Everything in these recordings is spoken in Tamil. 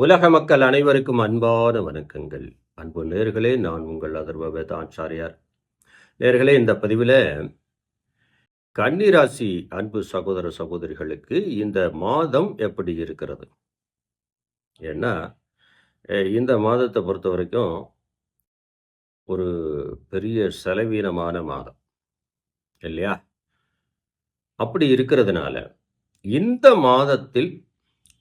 உலக மக்கள் அனைவருக்கும் அன்பான வணக்கங்கள். அன்பு நேர்களே நான் உங்கள் அதர்வ வேதாச்சாரியார் நேர்களே இந்த பதிவில் கன்னிராசி அன்பு சகோதர சகோதரிகளுக்கு இந்த மாதம் எப்படி இருக்கிறது? ஏன்னா இந்த மாதத்தை பொறுத்த வரைக்கும் ஒரு பெரிய செலவீனமான மாதம். இல்லையா? அப்படி இருக்கிறதுனால இந்த மாதத்தில்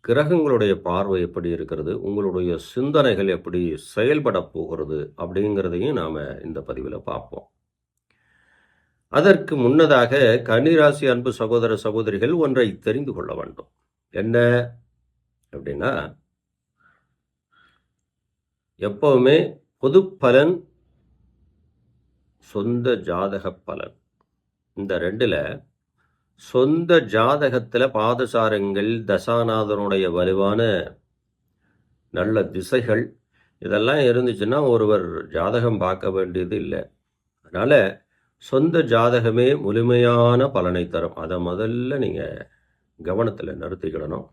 கிரகங்களுடைய பார்வை எப்படி இருக்கிறது? உங்களுடைய சிந்தனைகள் எப்படி செயல்பட போகிறது? அப்படிங்கிறதையும் நாம் இந்த பதிவில் பார்ப்போம். அதற்கு முன்னதாக கன்னிராசி அன்பு சகோதர சகோதரிகள் ஒன்றை தெரிந்து கொள்ள வேண்டும். என்ன அப்படின்னா எப்பவுமே பொது பலன் சொந்த ஜாதக பலன். இந்த ரெண்டில் சொந்த ஜாதகத்தில் பாதசாரங்கள் தசாநாதனுடைய வலுவான நல்ல திசைகள் இதெல்லாம் இருந்துச்சுன்னா ஒருவர் ஜாதகம் பார்க்க வேண்டியது இல்லை. அதனால் சொந்த ஜாதகமே முழுமையான பலனை தரும். அதை முதல்ல நீங்கள் கவனத்தில் நிறுத்திக்கிடணும்.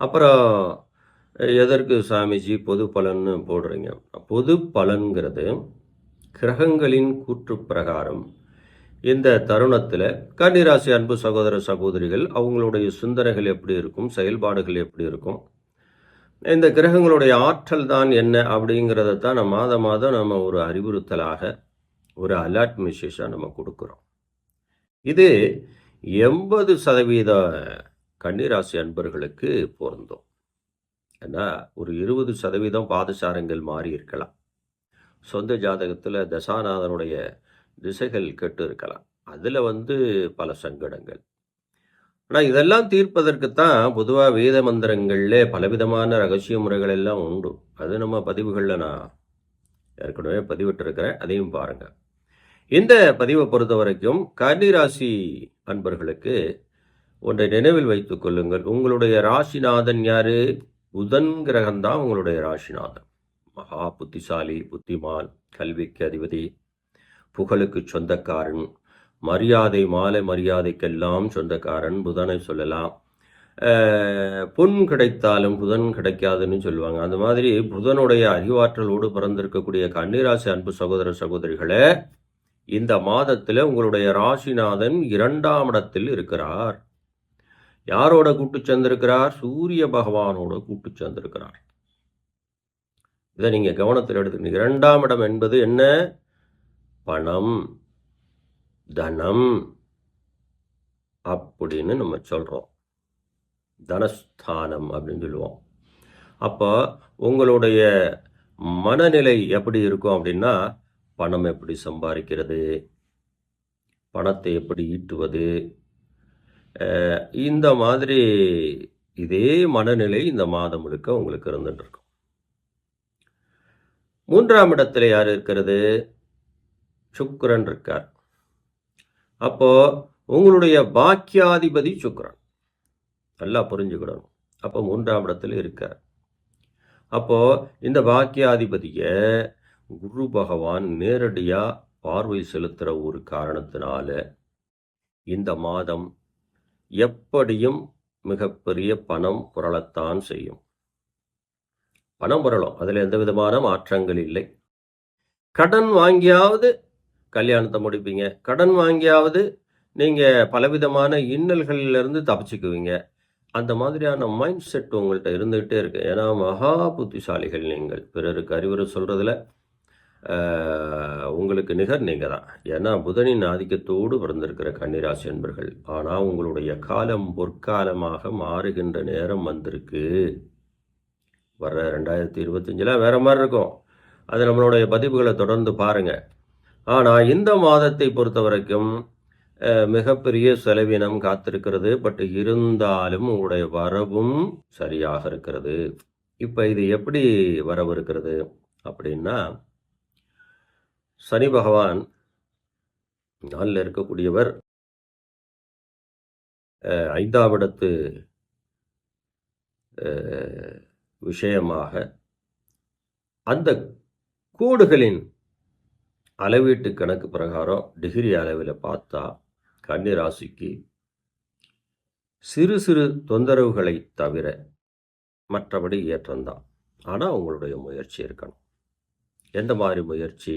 அப்புறம் எதற்கு சாமிஜி பொது பலன்னு போடுறீங்க? பொது பலன்கிறது கிரகங்களின் கூற்று பிரகாரம். இந்த தருணத்தில் கன்னிராசி அன்பு சகோதர சகோதரிகள் அவங்களுடைய சிந்தனைகள் எப்படி இருக்கும் செயல்பாடுகள் எப்படி இருக்கும் இந்த கிரகங்களுடைய ஆற்றல் தான் என்ன அப்படிங்கிறத தான் நம்ம மாதம் மாதம் நம்ம ஒரு அறிவுறுத்தலாக ஒரு அலர்ட் மெசேஜாக நம்ம கொடுக்குறோம். இது எண்பது சதவீத கன்னிராசி அன்பர்களுக்கு பொருந்தும். ஏன்னா ஒரு இருபது சதவீதம் பாதசாரங்கள் மாறி இருக்கலாம். சொந்த ஜாதகத்தில் தசாநாதனுடைய திசைகள் கெட்டு இருக்கலாம். அதில் வந்து பல சங்கடங்கள். ஆனால் இதெல்லாம் தீர்ப்பதற்குத்தான் பொதுவாக வேத மந்திரங்களில் பலவிதமான ரகசிய முறைகள் எல்லாம் உண்டு. அது நம்ம பதிவுகளில் நான் ஏற்கனவே பதிவிட்டிருக்கிறேன். அதையும் பாருங்கள் இந்த பதிவை பொறுத்த வரைக்கும் கன்னிராசி அன்பர்களுக்கு ஒன்றை நினைவில் வைத்துக் கொள்ளுங்கள். உங்களுடைய ராசிநாதன் யாரு? புதன் கிரகம்தான் உங்களுடைய ராசிநாதன். மகா புத்திசாலி புத்திமான் கல்விக்கு அதிபதி புகழுக்கு சொந்தக்காரன். மரியாதை மாலை மரியாதைக்கெல்லாம் சொந்தக்காரன் புதனை சொல்லலாம். பொன் கிடைத்தாலும் புதன் கிடைக்காதுன்னு சொல்லுவாங்க. அந்த மாதிரி புதனுடைய அறிவாற்றலோடு பிறந்திருக்கக்கூடிய கன்னிராசி அன்பு சகோதர சகோதரிகளே இந்த மாதத்தில் உங்களுடைய ராசிநாதன் இரண்டாம் இடத்தில் இருக்கிறார். யாரோட கூட்டு சேர்ந்திருக்கிறார்? சூரிய பகவானோட கூட்டு சேர்ந்திருக்கிறார். இதை நீங்கள் கவனத்தில் எடுத்துக்கணும். இரண்டாம் இடம் என்பது என்ன? பணம் தனம் அப்படின்னு நம்ம சொல்கிறோம் தனஸ்தானம் அப்படின்னு சொல்லுவோம். அப்போ உங்களுடைய மனநிலை எப்படி இருக்கும் அப்படின்னா பணம் எப்படி சம்பாதிக்கிறது பணத்தை எப்படி ஈட்டுவது இந்த மாதிரி இதே மனநிலை இந்த மாதம் முழுக்க உங்களுக்கு இருந்துட்டு இருக்கும். மூன்றாம் இடத்துல யார் இருக்கிறது? சுக்கரன் இருக்கார். அப்போ உங்களுடைய பாக்கியாதிபதி சுக்கரன். நல்லா புரிஞ்சுக்கிடணும். அப்போ மூன்றாம் இடத்துல இருக்கார். அப்போ இந்த பாக்கியாதிபதியை குரு பகவான் நேரடியாக பார்வை செலுத்துகிற ஒரு காரணத்தினால இந்த மாதம் எப்படியும் மிகப்பெரிய பணம் புரளத்தான் செய்யும். பணம் புரளும். அதில் எந்த விதமான மாற்றங்கள் இல்லை. கடன் வாங்கியாவது கல்யாணத்தை முடிப்பீங்க. கடன் வாங்கியாவது நீங்கள் பலவிதமான இன்னல்களிலிருந்து தப்பிச்சுக்குவீங்க. அந்த மாதிரியான மைண்ட் செட் உங்கள்கிட்ட இருந்துக்கிட்டே இருக்கு. ஏன்னா மகா புத்திசாலிகள் நீங்கள். பிறருக்கு அறிவுரை சொல்கிறதுல உங்களுக்கு நிகர் நீங்கள் தான். ஏன்னா புதனின் ஆதிக்கத்தோடு பிறந்திருக்கிற கன்னிராசி என்பர்கள் ஆனால் உங்களுடைய காலம் பொற்காலமாக மாறுகின்ற நேரம் வந்திருக்கு. வர ரெண்டாயிரத்தி இருபத்தஞ்சில் வேற மாதிரி இருக்கும். அது நம்மளுடைய பதிவுகளை தொடர்ந்து பாருங்கள் ஆனால் இந்த மாதத்தை பொறுத்த வரைக்கும் மிகப்பெரிய செலவினம் காத்திருக்கிறது. பட் இருந்தாலும் உங்களுடைய வரவும் சரியாக இருக்கிறது. இப்போ இது எப்படி வரவு இருக்கிறது அப்படின்னா சனி பகவான் நாளில் இருக்கக்கூடியவர் ஐந்தாவிடத்து விஷயமாக அந்த கோடுகளின் அளவீட்டு கணக்கு பிரகாரம் டிகிரி அளவில் பார்த்தா கன்னி ராசிக்கு சிறு சிறு தொந்தரவுகளை தவிர மற்றபடி ஏற்றம்தான் ஆனால் உங்களுடைய முயற்சி இருக்கணும். எந்த மாதிரி முயற்சி?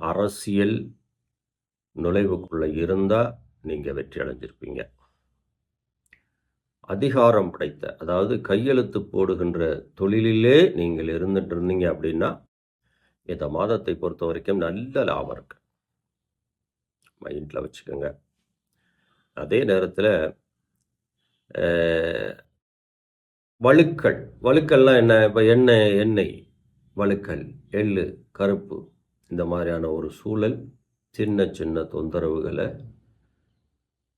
அரசியல் நுழைவுக்குள்ளே இருந்தால் நீங்கள் வெற்றி அடைஞ்சிருப்பீங்க. அதிகாரம் படைத்த அதாவது கையெழுத்து போடுகின்ற தொழிலிலே நீங்கள் இருந்துட்டு இருந்தீங்க அப்படின்னா இந்த மாதத்தை பொறுத்த வரைக்கும் நல்ல லாபம் இருக்கு. மைண்டில் வச்சுக்கோங்க. அதே நேரத்தில் வழுக்கள் வழுக்கள்லாம் என்ன? இப்போ எண்ணெய் எண்ணெய் வழுக்கல் எள்ளு கருப்பு இந்த மாதிரியான ஒரு சூழல் சின்ன சின்ன தொந்தரவுகளை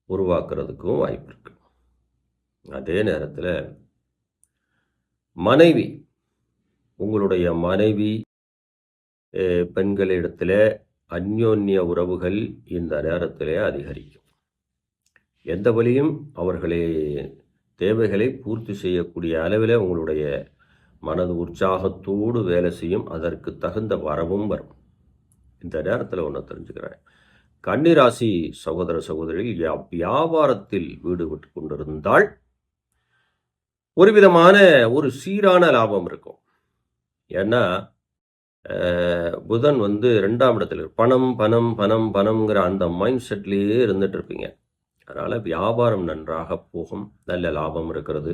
உருவாக்குறதுக்கும் வாய்ப்பு இருக்கு. அதே நேரத்தில் மனைவி உங்களுடைய மனைவி பெண்களிடத்தில் அந்யோன்ய உறவுகள் இந்த நேரத்திலே அதிகரிக்கும். எந்த வழியும் அவர்களை தேவைகளை பூர்த்தி செய்யக்கூடிய அளவில் உங்களுடைய மனது உற்சாகத்தோடு வேலை செய்யும் அதற்கு தகுந்த வரவும் வரும். இந்த நேரத்தில் ஒன்று தெரிஞ்சுக்கிறேன். கன்னிராசி சகோதர சகோதரிகள் வியாபாரத்தில் ஈடுபட்டு கொண்டிருந்தால் ஒரு விதமான ஒரு சீரான லாபம் இருக்கும். ஏன்னா புதன் வந்து ரெண்டாம் இடத்துல பணம் பணம் பணம் பணம்ங்கிற அந்த மைண்ட் செட்லேயே இருந்துட்டு இருப்பீங்க அதனால் வியாபாரம் நன்றாக போகும். நல்ல லாபம் இருக்கிறது.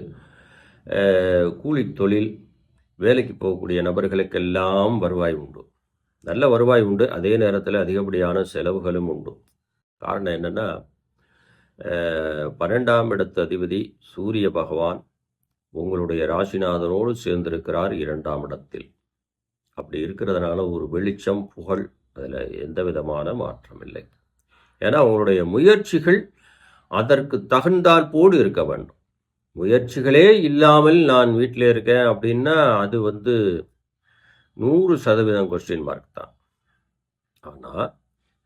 கூலி கூலித் தொழில் வேலைக்கு போகக்கூடிய நபர்களுக்கெல்லாம் வருவாய் உண்டு. நல்ல வருவாய் உண்டு. அதே நேரத்தில் அதிகப்படியான செலவுகளும் உண்டு. காரணம் என்னென்னா பன்னெண்டாம் இடத்து அதிபதி சூரிய பகவான் உங்களுடைய ராசிநாதனோடு சேர்ந்திருக்கிறார் இரண்டாம் இடத்தில். அப்படி இருக்கிறதுனால ஒரு வெளிச்சம் புகழ் அதில் எந்த விதமான மாற்றம் இல்லை. ஏன்னா உங்களுடைய முயற்சிகள் அதற்கு தகுந்தால் போடு இருக்க வேண்டும். முயற்சிகளே இல்லாமல் நான் வீட்டில் இருக்கேன் அப்படின்னா அது வந்து நூறு சதவீதம் கொஸ்டின் மார்க் தான். ஆனால்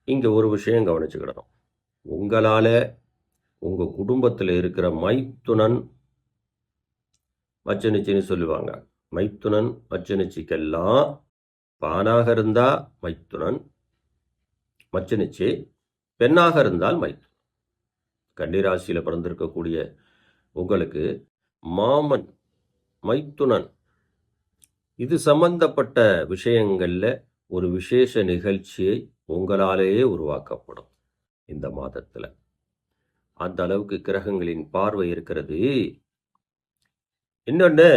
இங்கே ஒரு விஷயம் கவனிச்சுக்கிடணும். உங்களால் உங்கள் குடும்பத்தில் இருக்கிற மைத்துனன் மச்சனிச்சின்னு சொல்லுவாங்க. மைத்துனன் மச்சனிச்சிக்கெல்லாம் பானாக இருந்தால் மைத்துனன் மச்சனிச்சி பெண்ணாக இருந்தால் மைத்துனன். கன்னிராசியில் பிறந்திருக்கக்கூடிய உங்களுக்கு மாமன் மைத்துனன். இது சம்பந்தப்பட்ட விஷயங்களில் ஒரு விசேஷ நிகழ்ச்சியை உங்களாலேயே உருவாக்கப்படும் இந்த மாதத்தில். அந்த அளவுக்கு கிரகங்களின் பார்வை இருக்கிறது. இன்னொன்று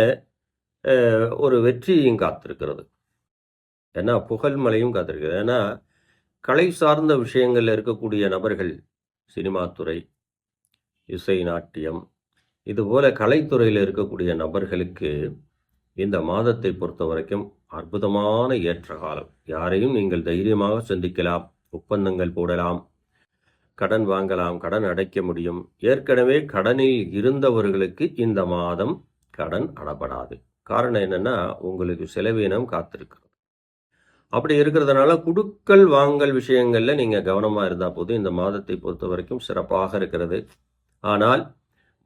ஒரு வெற்றியும் காத்திருக்கிறது. ஏன்னா புகழ்மலையும் காத்திருக்கிறது. ஏன்னா கலை சார்ந்த விஷயங்களில் இருக்கக்கூடிய நபர்கள் சினிமாத்துறை இசை நாட்டியம் இதுபோல கலைத்துறையில் இருக்கக்கூடிய நபர்களுக்கு இந்த மாதத்தை பொறுத்த வரைக்கும் அற்புதமான ஏற்ற காலம். யாரையும் நீங்கள் தைரியமாக சந்திக்கலாம் ஒப்பந்தங்கள் போடலாம் கடன் வாங்கலாம் கடன் அடைக்க முடியும். ஏற்கனவே கடனில் இருந்தவர்களுக்கு இந்த மாதம் கடன் அடப்படாது. காரணம் என்னன்னா உங்களுக்கு செலவீனம் காத்திருக்கிறது. அப்படி இருக்கிறதுனால குடுக்கல் வாங்கல் விஷயங்களில் நீங்கள் கவனமாக இருந்தால் போதும். இந்த மாதத்தை பொறுத்த வரைக்கும் சிறப்பாக இருக்கிறது. ஆனால்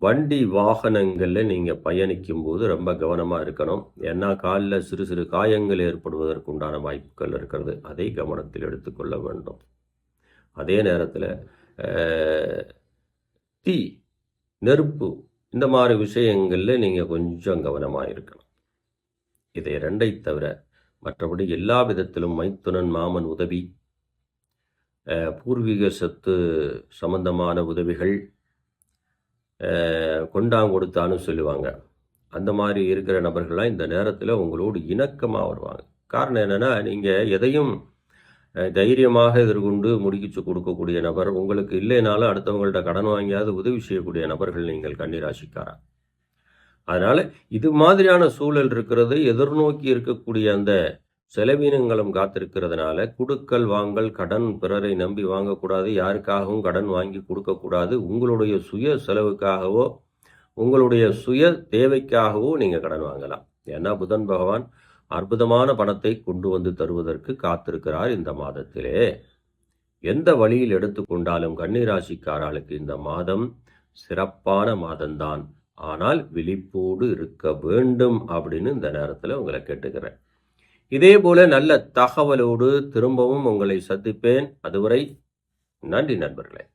வண்டி வாகனங்களில் நீங்கள் பயணிக்கும் போது ரொம்ப கவனமாக இருக்கணும். ஏன்னா காலில் சிறு சிறு காயங்கள் ஏற்படுவதற்கு உண்டான வாய்ப்புகள் இருக்கிறது. அதை கவனத்தில் எடுத்துக்கொள்ள வேண்டும். அதே நேரத்தில் தீ நெருப்பு இந்த மாதிரி விஷயங்களில் நீங்கள் கொஞ்சம் கவனமாக இருக்கணும். இதை ரெண்டை தவிர மற்றபடி எல்லா விதத்திலும் மைத்துனன் மாமன் உதவி பூர்வீக சொத்து சம்பந்தமான உதவிகள் கொண்டாங்கொடுத்தான்னு சொல்லுவாங்க. அந்த மாதிரி இருக்கிற நபர்கள்லாம் இந்த நேரத்தில் உங்களோடு இணக்கமாக வருவாங்க. காரணம் என்னென்னா நீங்கள் எதையும் தைரியமாக எதிர்கொண்டு முடிக்கிச்சு கொடுக்கக்கூடிய நபர் உங்களுக்கு இல்லைனாலும் அடுத்தவங்கள்ட்ட கடன் வாங்கியாவது உதவி செய்யக்கூடிய நபர்கள் நீங்கள் கன்னிராசிக்காரா அதனால் இது மாதிரியான சூழல் இருக்கிறது. எதிர்நோக்கி இருக்கக்கூடிய அந்த செலவீனங்களும் காத்திருக்கிறதுனால குடுக்கல் வாங்கல் கடன் பிறரை நம்பி வாங்கக்கூடாது. யாருக்காகவும் கடன் வாங்கி கொடுக்கக்கூடாது. உங்களுடைய சுய செலவுக்காகவோ உங்களுடைய சுய தேவைக்காகவோ நீங்கள் கடன் வாங்கலாம். ஏன்னா புதன் பகவான் அற்புதமான பணத்தை கொண்டு வந்து தருவதற்கு காத்திருக்கிறார் இந்த மாதத்திலே. எந்த வழியில் எடுத்துக்கொண்டாலும் கன்னிராசிக்காரர்களுக்கு இந்த மாதம் சிறப்பான மாதம்தான். ஆனால் விழிப்போடு இருக்க வேண்டும் அப்படின்னு இந்த நேரத்தில் உங்களை கேட்டுக்கிறேன். இதே போல நல்ல தகவலோடு திரும்பவும் உங்களை சந்திப்பேன். அதுவரை நன்றி நண்பர்களே.